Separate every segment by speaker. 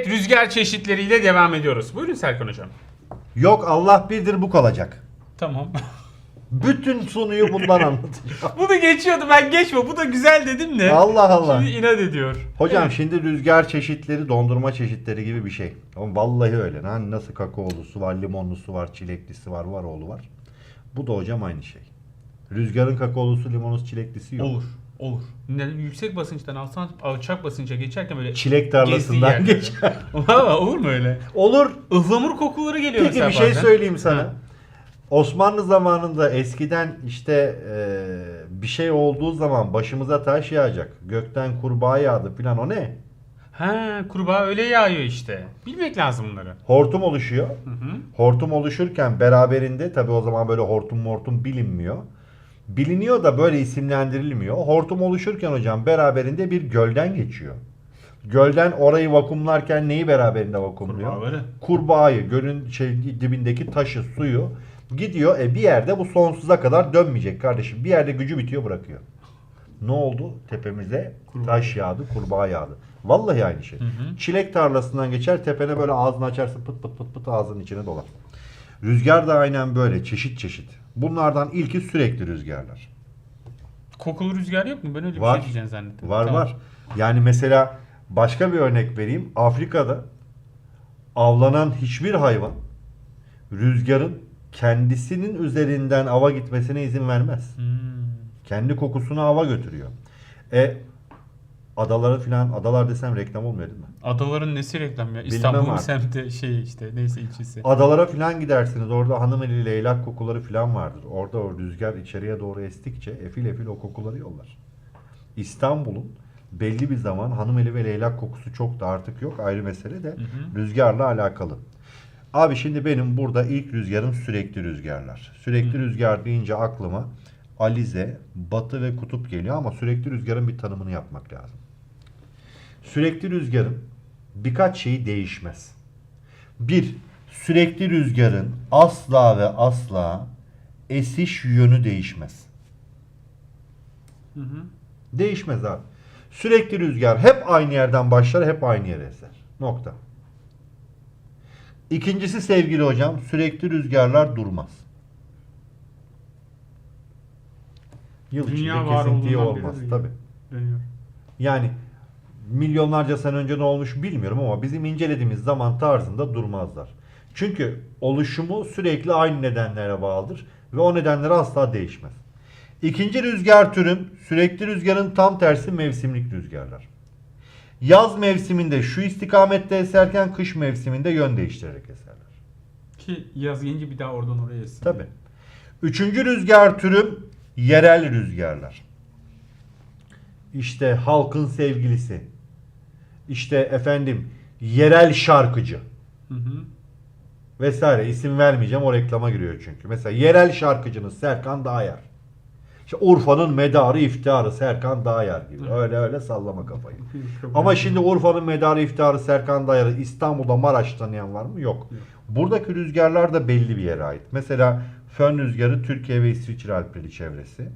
Speaker 1: Evet rüzgar çeşitleriyle devam ediyoruz. Buyurun Serkan Hocam.
Speaker 2: Yok Allah birdir bu kalacak.
Speaker 1: Tamam.
Speaker 2: Bütün sunuyu bundan anlatacağım.
Speaker 1: Bunu geçiyordu ben geçme. Bu da güzel dedim de.
Speaker 2: Allah Allah.
Speaker 1: Şimdi inat ediyor.
Speaker 2: Hocam
Speaker 1: Evet.
Speaker 2: şimdi rüzgar çeşitleri dondurma çeşitleri gibi bir şey. Ama vallahi öyle. Hani nasıl kakaolusu var, limonlusu var, çileklisi var, var oğlu var. Bu da hocam aynı şey. Rüzgarın kakaolusu, limonlusu, çileklisi yok.
Speaker 1: Olur. Olur. Ne, yüksek basınçtan alsan alçak basınca geçerken böyle
Speaker 2: Çilek tarlasından
Speaker 1: gezdiği
Speaker 2: geç.
Speaker 1: yerlerde. Valla olur mu öyle?
Speaker 2: Olur.
Speaker 1: Ihlamur kokuları geliyor
Speaker 2: Peki
Speaker 1: mesela
Speaker 2: bir şey
Speaker 1: bazen.
Speaker 2: söyleyeyim sana.
Speaker 1: Ha.
Speaker 2: Osmanlı zamanında eskiden işte e, bir şey olduğu zaman başımıza taş yağacak. Gökten kurbağa yağdı filan o ne?
Speaker 1: Ha kurbağa öyle yağıyor işte. Bilmek lazım bunları.
Speaker 2: Hortum oluşuyor.
Speaker 1: Hı hı.
Speaker 2: Hortum oluşurken beraberinde tabi o zaman böyle hortum hortum bilinmiyor. Biliniyor da böyle isimlendirilmiyor. Hortum oluşurken hocam beraberinde bir gölden geçiyor. Gölden orayı vakumlarken neyi beraberinde vakumluyor?
Speaker 1: Kurbağaları.
Speaker 2: Kurbağayı, gölün şey, dibindeki taşı, suyu gidiyor. E bir yerde bu sonsuza kadar dönmeyecek kardeşim. Bir yerde gücü bitiyor bırakıyor. Ne oldu? Tepemize
Speaker 1: Kurbağa.
Speaker 2: taş yağdı, kurbağa yağdı. Vallahi aynı şey.
Speaker 1: Hı hı.
Speaker 2: Çilek tarlasından geçer tepene böyle ağzını açarsın pıt pıt pıt pıt ağzının içine dolar. Rüzgar da aynen böyle çeşit çeşit. Bunlardan ilki sürekli rüzgarlar.
Speaker 1: Kokulu rüzgar yok mu? Ben öyle bir
Speaker 2: Var.
Speaker 1: şey diyeceğini zannettim.
Speaker 2: Var
Speaker 1: Tamam.
Speaker 2: var. Yani mesela başka bir örnek vereyim. Afrika'da avlanan hiçbir hayvan rüzgarın kendisinin üzerinden ava gitmesine izin vermez.
Speaker 1: Hmm.
Speaker 2: Kendi kokusunu hava götürüyor. E adaları filan adalar desem reklam olmuyor değil mi?
Speaker 1: Adaların nesi reklam ya?
Speaker 2: Bilmem
Speaker 1: İstanbul
Speaker 2: artık.
Speaker 1: semti şey işte neyse ilçesi.
Speaker 2: Adalara filan gidersiniz. Orada hanım eli leylak kokuları filan vardır. Orada o rüzgar içeriye doğru estikçe efil efil o kokuları yollar. İstanbul'un belli bir zaman hanım eli ve leylak kokusu çok da artık yok ayrı mesele de
Speaker 1: Hı hı.
Speaker 2: rüzgarla alakalı. Abi şimdi benim burada ilk rüzgarım sürekli rüzgarlar. Sürekli rüzgar deyince aklıma alize, batı ve kutup geliyor ama sürekli rüzgarın bir tanımını yapmak lazım. Sürekli rüzgarın birkaç şeyi değişmez. Bir, sürekli rüzgarın asla ve asla esiş yönü değişmez.
Speaker 1: Hı hı.
Speaker 2: Değişmez abi. Sürekli rüzgar hep aynı yerden başlar, hep aynı yere eser. Nokta. İkincisi sevgili hocam, sürekli rüzgarlar durmaz. Yıl
Speaker 1: Dünya
Speaker 2: içinde kesintiye olmaz tabi. Yani milyonlarca sene önce ne olmuş bilmiyorum ama bizim incelediğimiz zaman tarzında durmazlar. Çünkü oluşumu sürekli aynı nedenlere bağlıdır ve o nedenler asla değişmez. İkinci rüzgar türüm sürekli rüzgarın tam tersi mevsimlik rüzgarlar. Yaz mevsiminde şu istikamette eserken kış mevsiminde yön değiştirerek eserler.
Speaker 1: Ki yaz gelince bir daha oradan oraya esin.
Speaker 2: Tabi. Üçüncü rüzgar türüm yerel rüzgarlar. İşte halkın sevgilisi. İşte efendim yerel şarkıcı
Speaker 1: Hı hı.
Speaker 2: vesaire isim vermeyeceğim o reklama giriyor çünkü. Mesela yerel şarkıcınız Serkan Dağyar. İşte Urfa'nın medarı iftiharı Serkan Dağyar gibi.
Speaker 1: Hı.
Speaker 2: Öyle öyle sallama kafayı.
Speaker 1: Çok
Speaker 2: Ama
Speaker 1: önemli.
Speaker 2: şimdi Urfa'nın medarı iftiharı Serkan Dayar'ı İstanbul'da Maraş tanıyan var mı? Yok.
Speaker 1: Yok.
Speaker 2: Buradaki rüzgarlar da belli bir yere ait. Mesela fön rüzgarı Türkiye ve İsviçre Alpleri çevresi.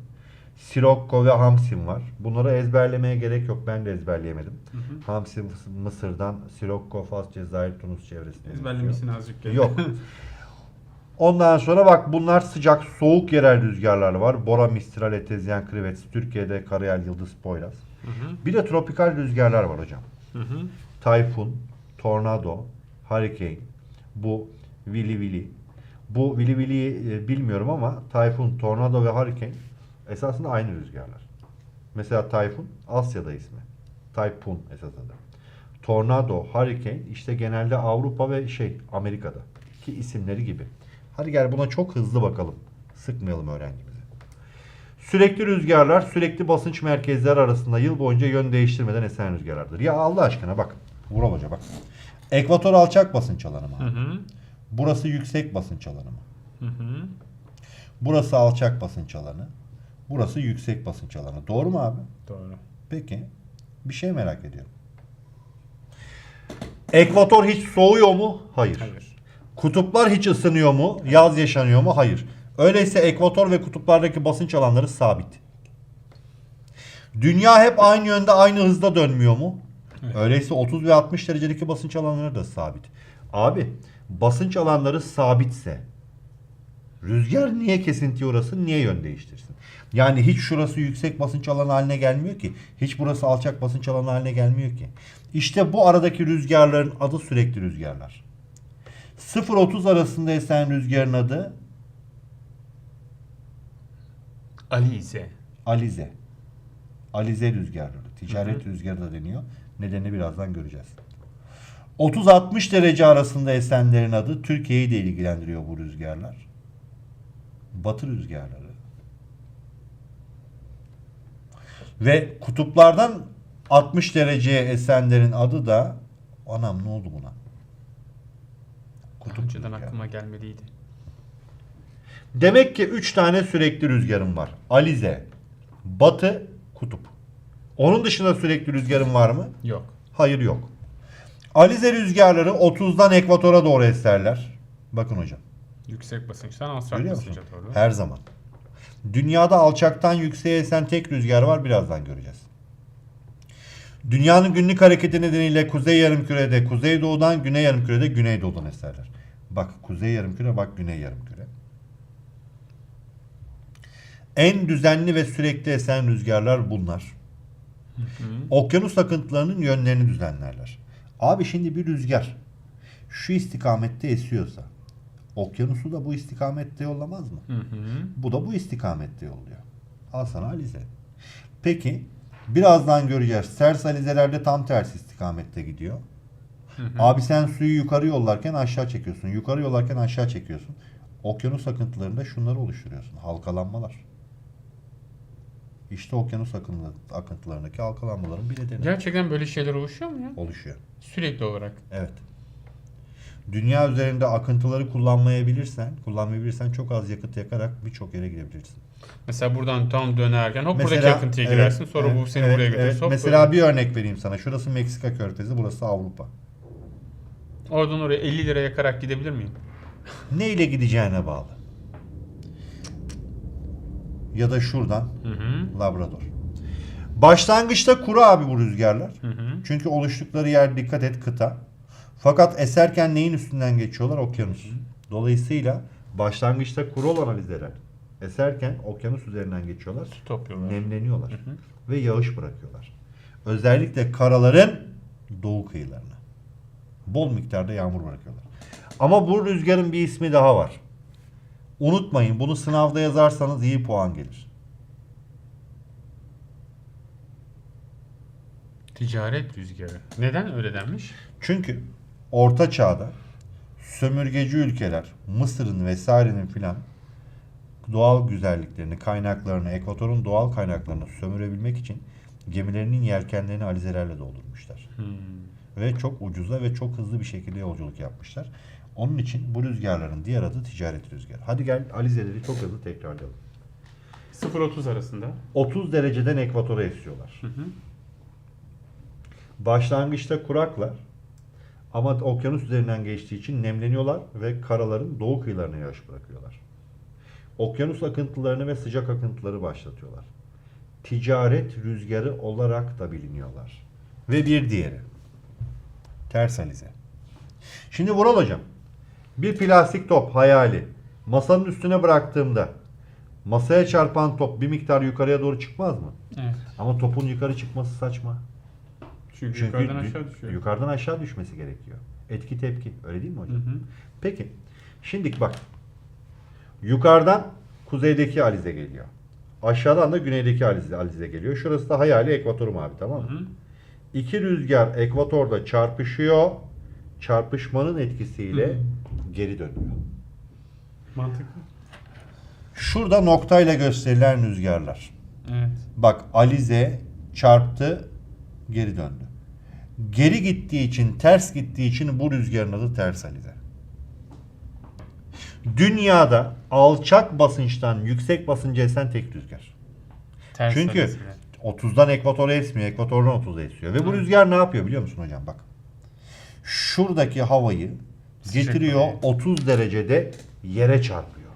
Speaker 2: Sirokko ve Hamsin var. Bunları ezberlemeye gerek yok. Ben de ezberleyemedim.
Speaker 1: Hı hı.
Speaker 2: Hamsin Mısır'dan, Sirokko, Fas, Cezayir, Tunus çevresinde.
Speaker 1: Ezberlemişsin azıcık. gene.
Speaker 2: Yok. Ondan sonra bak bunlar sıcak, soğuk yerel rüzgarlar var. Bora, Mistral, Etezyen, Krivet, Türkiye'de Karayel, Yıldız, Poyraz.
Speaker 1: Hı hı.
Speaker 2: Bir de tropikal rüzgarlar var hocam.
Speaker 1: Hı hı.
Speaker 2: Tayfun, tornado, hurricane, bu Vili Vili. Bu Vili Vili'yi e, bilmiyorum ama Tayfun, tornado ve hurricane esasında aynı rüzgarlar. Mesela Tayfun Asya'da ismi. Tayfun esasında. Tornado, hurricane işte genelde Avrupa ve şey Amerika'da ki isimleri gibi. Hadi gel buna çok hızlı bakalım. Sıkmayalım öğrencimizi. Sürekli rüzgarlar sürekli basınç merkezleri arasında yıl boyunca yön değiştirmeden esen rüzgarlardır. Ya Allah aşkına bak. Vural Hoca bak. Ekvator alçak basınç alanı mı?
Speaker 1: Hı hı.
Speaker 2: Burası yüksek basınç alanı mı?
Speaker 1: Hı hı.
Speaker 2: Burası alçak basınç alanı. Burası yüksek basınç alanı. Doğru mu abi?
Speaker 1: Doğru.
Speaker 2: Peki. Bir şey merak ediyorum. Ekvator hiç soğuyor mu? Hayır.
Speaker 1: Hayır.
Speaker 2: Kutuplar hiç ısınıyor mu? Yaz yaşanıyor mu? Hayır. Öyleyse ekvator ve kutuplardaki basınç alanları sabit. Dünya hep aynı yönde aynı hızda dönmüyor mu?
Speaker 1: Evet.
Speaker 2: Öyleyse 30 ve 60 derecelik basınç alanları da sabit. Abi basınç alanları sabitse rüzgar niye kesintiye uğrasın, niye yön değiştirsin? Yani hiç şurası yüksek basınç alanı haline gelmiyor ki. Hiç burası alçak basınç alanı haline gelmiyor ki. İşte bu aradaki rüzgarların adı sürekli rüzgarlar. 0-30 arasında esen rüzgarın adı
Speaker 1: Alize.
Speaker 2: Alize. Alize rüzgarları. Ticaret rüzgarı da deniyor. Nedenini birazdan göreceğiz. 30-60 derece arasında esenlerin adı Türkiye'yi de ilgilendiriyor bu rüzgarlar. Batı rüzgarları. Ve kutuplardan 60 dereceye esenlerin adı da anam ne oldu buna? Kutup
Speaker 1: Önceden
Speaker 2: rüzgarı.
Speaker 1: aklıma gelmeliydi.
Speaker 2: Demek ki 3 tane sürekli rüzgarım var. Alize, Batı, Kutup. Onun dışında sürekli rüzgarım var mı?
Speaker 1: Yok.
Speaker 2: Hayır yok. Alize rüzgarları 30'dan ekvatora doğru eserler. Bakın hocam.
Speaker 1: Yüksek basınçtan alçak
Speaker 2: Görüyor musun?
Speaker 1: basınca doğru.
Speaker 2: Her zaman. Dünyada alçaktan yükseğe esen tek rüzgar var. Birazdan göreceğiz. Dünyanın günlük hareketi nedeniyle kuzey yarımkürede kuzeydoğudan, güney yarımkürede güneydoğudan eserler. Bak kuzey yarımküre, bak güney yarımküre. En düzenli ve sürekli esen rüzgarlar bunlar.
Speaker 1: Hı.
Speaker 2: Okyanus akıntılarının yönlerini düzenlerler. Abi şimdi bir rüzgar şu istikamette esiyorsa okyanusu da bu istikamette yollamaz mı?
Speaker 1: Hı hı.
Speaker 2: Bu da bu istikamette yolluyor. Al sana alize. Peki birazdan göreceğiz. Ters alizelerde tam tersi istikamette gidiyor.
Speaker 1: Hı hı.
Speaker 2: Abi sen suyu yukarı yollarken aşağı çekiyorsun. Yukarı yollarken aşağı çekiyorsun. Okyanus akıntılarında şunları oluşturuyorsun. Halkalanmalar. İşte okyanus akıntı- akıntılarındaki halkalanmaların bir nedeni
Speaker 1: Gerçekten böyle şeyler oluşuyor mu ya?
Speaker 2: oluşuyor.
Speaker 1: Sürekli olarak.
Speaker 2: Evet. Dünya üzerinde akıntıları kullanmayabilirsen, kullanmayabilirsen çok az yakıt yakarak birçok yere gidebilirsin.
Speaker 1: Mesela buradan tam dönerken hop buradaki
Speaker 2: Mesela-
Speaker 1: akıntıya
Speaker 2: evet,
Speaker 1: girersin. Sonra
Speaker 2: evet,
Speaker 1: bu seni
Speaker 2: evet,
Speaker 1: buraya götürür.
Speaker 2: evet.
Speaker 1: Hop
Speaker 2: Mesela
Speaker 1: böyle.
Speaker 2: bir örnek vereyim sana. Şurası Meksika körfezi, burası Avrupa.
Speaker 1: Oradan oraya 50 lira yakarak gidebilir miyim?
Speaker 2: Ne ile gideceğine bağlı. Ya da şuradan
Speaker 1: Hı hı.
Speaker 2: Labrador. Başlangıçta kuru abi bu rüzgarlar.
Speaker 1: Hı hı.
Speaker 2: Çünkü oluştukları yer dikkat et kıta. Fakat eserken neyin üstünden geçiyorlar? Okyanus. Dolayısıyla başlangıçta kuru olan alizeler eserken okyanus üzerinden geçiyorlar.
Speaker 1: Su topluyorlar.
Speaker 2: Nemleniyorlar.
Speaker 1: Hı hı.
Speaker 2: Ve yağış bırakıyorlar. Özellikle karaların doğu kıyılarına. Bol miktarda yağmur bırakıyorlar. Ama bu rüzgarın bir ismi daha var. Unutmayın bunu sınavda yazarsanız iyi puan gelir.
Speaker 1: Ticaret rüzgarı. Neden öyle denmiş?
Speaker 2: Çünkü Orta Çağ'da sömürgeci ülkeler, Mısır'ın vesairenin filan doğal güzelliklerini, kaynaklarını, ekvatorun doğal kaynaklarını sömürebilmek için gemilerinin yelkenlerini alizelerle doldurmuşlar.
Speaker 1: Hmm.
Speaker 2: Ve çok ucuza ve çok hızlı bir şekilde yolculuk yapmışlar. Onun için bu rüzgarların diğer adı ticaret rüzgarı. Hadi gel alizeleri çok hızlı tekrarlayalım.
Speaker 1: 0-30 arasında.
Speaker 2: 30 dereceden ekvatora esiyorlar.
Speaker 1: Hı hı.
Speaker 2: Başlangıçta kuraklar ama okyanus üzerinden geçtiği için nemleniyorlar ve karaların doğu kıyılarına yağış bırakıyorlar. Okyanus akıntılarını ve sıcak akıntıları başlatıyorlar. Ticaret rüzgarı olarak da biliniyorlar. Ve bir diğeri. Ters alize. Şimdi Vural hocam. Bir plastik top hayali masanın üstüne bıraktığımda masaya çarpan top bir miktar yukarıya doğru çıkmaz mı?
Speaker 1: Evet.
Speaker 2: Ama topun yukarı çıkması saçma.
Speaker 1: Çünkü,
Speaker 2: Çünkü
Speaker 1: yukarıdan aşağı düşüyor.
Speaker 2: yukarıdan aşağı düşmesi gerekiyor. Etki tepki. Öyle değil mi
Speaker 1: Hı
Speaker 2: hocam?
Speaker 1: hı.
Speaker 2: Peki. Şimdi bak. Yukarıdan kuzeydeki alize geliyor. Aşağıdan da güneydeki alize, alize geliyor. Şurası da hayali ekvatorum abi tamam mı?
Speaker 1: Hı hı.
Speaker 2: İki rüzgar ekvatorda çarpışıyor. Çarpışmanın etkisiyle
Speaker 1: Hı.
Speaker 2: geri dönüyor.
Speaker 1: Mantıklı.
Speaker 2: Şurada noktayla gösterilen rüzgarlar.
Speaker 1: Evet.
Speaker 2: Bak alize çarptı, geri döndü. Geri gittiği için, ters gittiği için bu rüzgarın adı ters alize. Dünyada alçak basınçtan yüksek basınca esen tek rüzgar.
Speaker 1: Ters
Speaker 2: Çünkü
Speaker 1: arasında.
Speaker 2: 30'dan ekvatora esmiyor, ekvatordan 30'a esiyor. Ve bu
Speaker 1: Hı.
Speaker 2: rüzgar ne yapıyor biliyor musun hocam? Bak. Şuradaki havayı
Speaker 1: Sıcak
Speaker 2: getiriyor
Speaker 1: havayı.
Speaker 2: 30 derecede yere çarpıyor.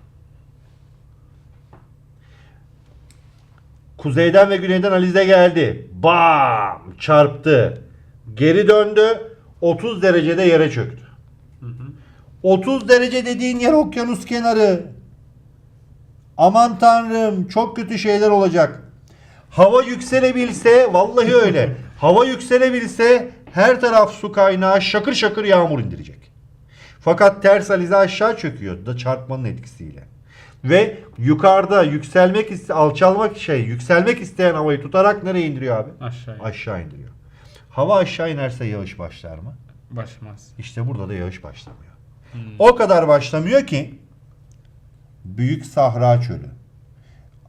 Speaker 2: Kuzeyden ve güneyden alize geldi. Bam! Çarptı. Geri döndü. 30 derecede yere çöktü. 30 derece dediğin yer okyanus kenarı. Aman tanrım çok kötü şeyler olacak. Hava yükselebilse vallahi öyle. Hava yükselebilse her taraf su kaynağı şakır şakır yağmur indirecek. Fakat ters alize aşağı çöküyor da çarpmanın etkisiyle. Ve yukarıda yükselmek alçalmak şey yükselmek isteyen havayı tutarak nereye indiriyor abi?
Speaker 1: Aşağıya.
Speaker 2: Aşağı indiriyor. Hava aşağı inerse yağış başlar mı?
Speaker 1: Başlamaz.
Speaker 2: İşte burada da yağış başlamıyor. O kadar başlamıyor ki Büyük Sahra Çölü,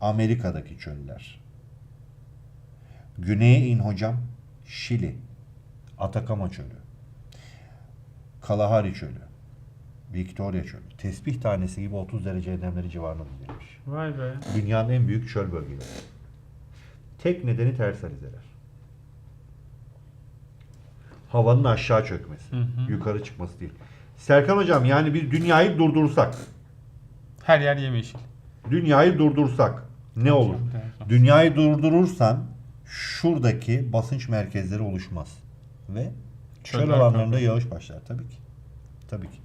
Speaker 2: Amerika'daki çöller. Güneye in hocam, Şili, Atakama Çölü, Kalahari Çölü, Victoria Çölü. Tesbih tanesi gibi 30 derece edemleri civarında bulunmuş.
Speaker 1: Vay be.
Speaker 2: Dünyanın en büyük çöl bölgeleri. Tek nedeni ters alizeler. Havanın aşağı çökmesi.
Speaker 1: Hı hı.
Speaker 2: Yukarı çıkması değil. Serkan hocam yani biz dünyayı durdursak,
Speaker 1: Her yer yemyeşil.
Speaker 2: dünyayı durdursak ne olur? Dünyayı durdurursan şuradaki basınç merkezleri oluşmaz. Ve çöl
Speaker 1: Çöller
Speaker 2: alanlarında yağış başlar tabii ki. Tabii ki.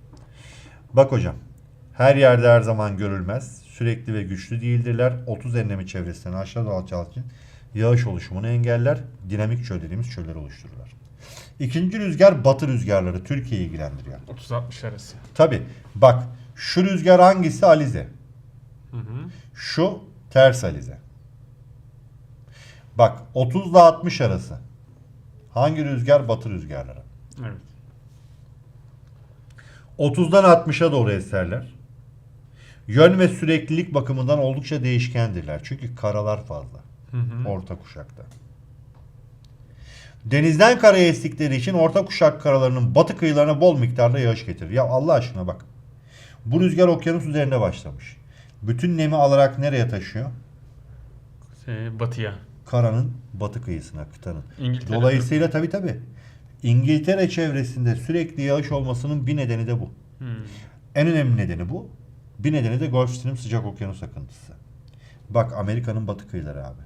Speaker 2: Bak hocam. Her yerde her zaman görülmez. Sürekli ve güçlü değildirler. 30 enlemi çevresinden aşağı doğru için yağış oluşumunu engeller. Dinamik çöl dediğimiz çöller oluştururlar. İkinci rüzgar batı rüzgarları Türkiye'yi ilgilendiriyor.
Speaker 1: 30-60 arası.
Speaker 2: Tabi bak şu rüzgar hangisi alize?
Speaker 1: Hı hı.
Speaker 2: Şu ters alize. Bak 30 ile 60 arası. Hangi rüzgar? Batı rüzgarları.
Speaker 1: Evet.
Speaker 2: 30'dan 60'a doğru eserler. Yön ve süreklilik bakımından oldukça değişkendirler. Çünkü karalar fazla.
Speaker 1: Hı hı.
Speaker 2: Orta kuşakta. Denizden karaya estikleri için orta kuşak karalarının batı kıyılarına bol miktarda yağış getirir. Ya Allah aşkına bak. Bu rüzgar okyanus üzerinde başlamış. Bütün nemi alarak nereye taşıyor?
Speaker 1: Şey, batıya.
Speaker 2: Karanın batı kıyısına, kıtanın.
Speaker 1: İngiltere.
Speaker 2: Dolayısıyla tabii tabii. İngiltere çevresinde sürekli yağış olmasının bir nedeni de bu.
Speaker 1: Hı.
Speaker 2: En önemli nedeni bu. Bir nedeni de Gulf Stream sıcak okyanus akıntısı. Bak Amerika'nın batı kıyıları abi.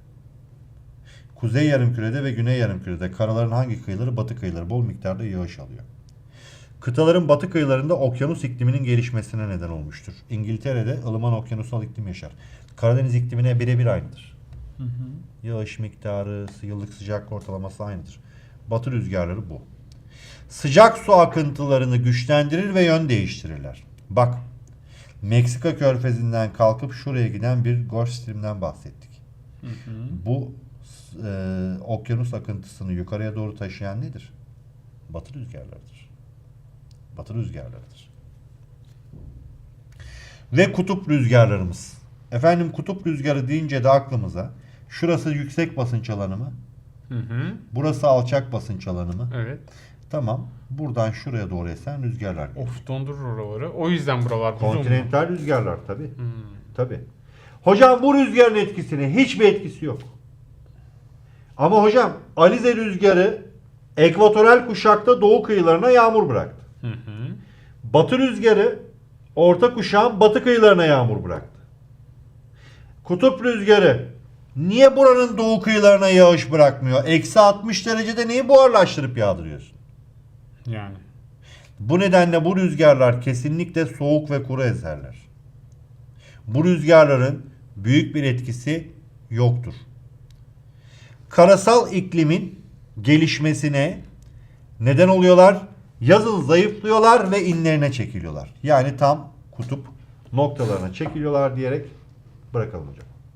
Speaker 2: Kuzey yarımkürede ve güney yarımkürede karaların hangi kıyıları? Batı kıyıları bol miktarda yağış alıyor. Kıtaların batı kıyılarında okyanus ikliminin gelişmesine neden olmuştur. İngiltere'de ılıman okyanusal iklim yaşar. Karadeniz iklimine birebir aynıdır.
Speaker 1: Hı hı.
Speaker 2: Yağış miktarı, yıllık sıcak ortalaması aynıdır. Batı rüzgarları bu. Sıcak su akıntılarını güçlendirir ve yön değiştirirler. Bak, Meksika körfezinden kalkıp şuraya giden bir Gulf Stream'den bahsettik.
Speaker 1: Hı hı.
Speaker 2: Bu e, okyanus akıntısını yukarıya doğru taşıyan nedir? Batı rüzgarlarıdır. Batı rüzgarlarıdır. Ve kutup rüzgarlarımız. Efendim kutup rüzgarı deyince de aklımıza şurası yüksek basınç alanı mı?
Speaker 1: Hı hı.
Speaker 2: Burası alçak basınç alanı mı?
Speaker 1: Evet.
Speaker 2: Tamam. Buradan şuraya doğru esen rüzgarlar. geliyor.
Speaker 1: Of dondurur oraları. O yüzden buralar?
Speaker 2: Kontinental rüzgarlar tabi.
Speaker 1: Hı.
Speaker 2: Tabi. Hocam bu rüzgarın etkisine hiçbir etkisi yok. Ama hocam Alize rüzgarı ekvatoral kuşakta doğu kıyılarına yağmur bıraktı.
Speaker 1: Hı hı.
Speaker 2: Batı rüzgarı orta kuşağın batı kıyılarına yağmur bıraktı. Kutup rüzgarı niye buranın doğu kıyılarına yağış bırakmıyor? Eksi 60 derecede neyi buharlaştırıp yağdırıyorsun?
Speaker 1: Yani.
Speaker 2: Bu nedenle bu rüzgarlar kesinlikle soğuk ve kuru eserler. Bu rüzgarların büyük bir etkisi yoktur. Karasal iklimin gelişmesine neden oluyorlar. Yazın zayıflıyorlar ve inlerine çekiliyorlar. Yani tam kutup noktalarına çekiliyorlar diyerek bırakalım hocam.